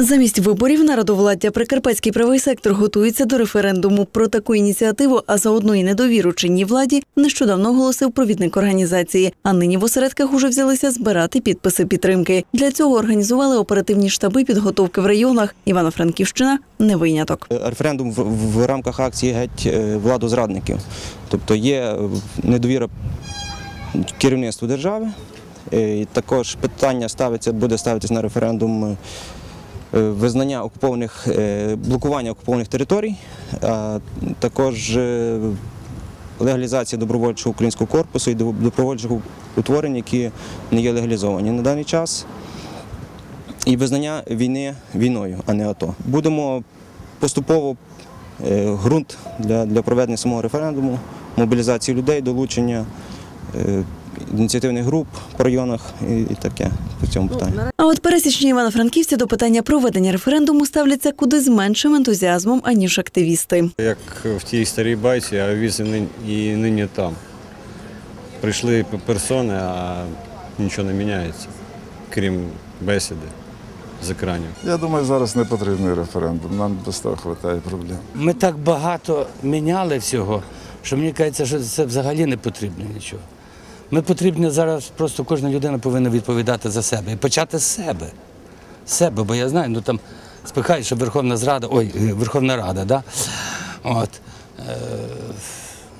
Замість виборів народовладдя Прикарпатський правий сектор готується до референдуму. Про таку ініціативу, а заодно і недовіру чинній владі, нещодавно оголосив провідник організації. А нині в осередках уже взялися збирати підписи підтримки. Для цього організували оперативні штаби підготовки в районах. Івано-Франківщина не виняток. Референдум в, рамках акції геть е, владу зрадників. Тобто є е, недовіра керівництву держави. Е, також питання ставиться, буде ставитись на референдум е, визнання окупованих, е, блокування окупованих територій, а також е, легалізація добровольчого українського корпусу і добровольчих утворень, які не є легалізовані на даний час і визнання війни війною, а не АТО. Будемо поступово е, ґрунт для, для проведення самого референдуму, мобілізації людей, долучення е, ініціативних груп по районах і, і таке по цьому питанню. А от пересічні івано-франківці до питання проведення референдуму ставляться куди з меншим ентузіазмом аніж активісти. Як в тій старій байці, а віз і нині, там. Прийшли персони, а нічого не міняється, крім бесіди з екранів. Я думаю, зараз не потрібний референдум. Нам без того вистачає проблем. Ми так багато міняли всього, що мені кажеться, що це взагалі не потрібно нічого. Ми потрібні зараз, просто кожна людина повинна відповідати за себе і почати з себе. Себе, бо я знаю, ну там спихають, що Верховна Зрада, ой, е, Верховна Рада, да? От.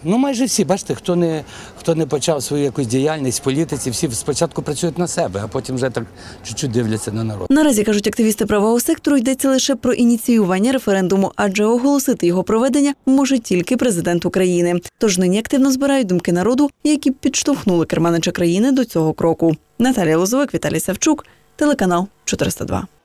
Ну, майже всі, бачите, хто не, хто не почав свою якусь діяльність в політиці, всі спочатку працюють на себе, а потім вже так чуть-чуть дивляться на народ. Наразі кажуть активісти правого сектору, йдеться лише про ініціювання референдуму, адже оголосити його проведення може тільки президент України. Тож нині активно збирають думки народу, які підштовхнули керманича країни до цього кроку. Наталія Лозовик, Віталій Савчук, телеканал 402.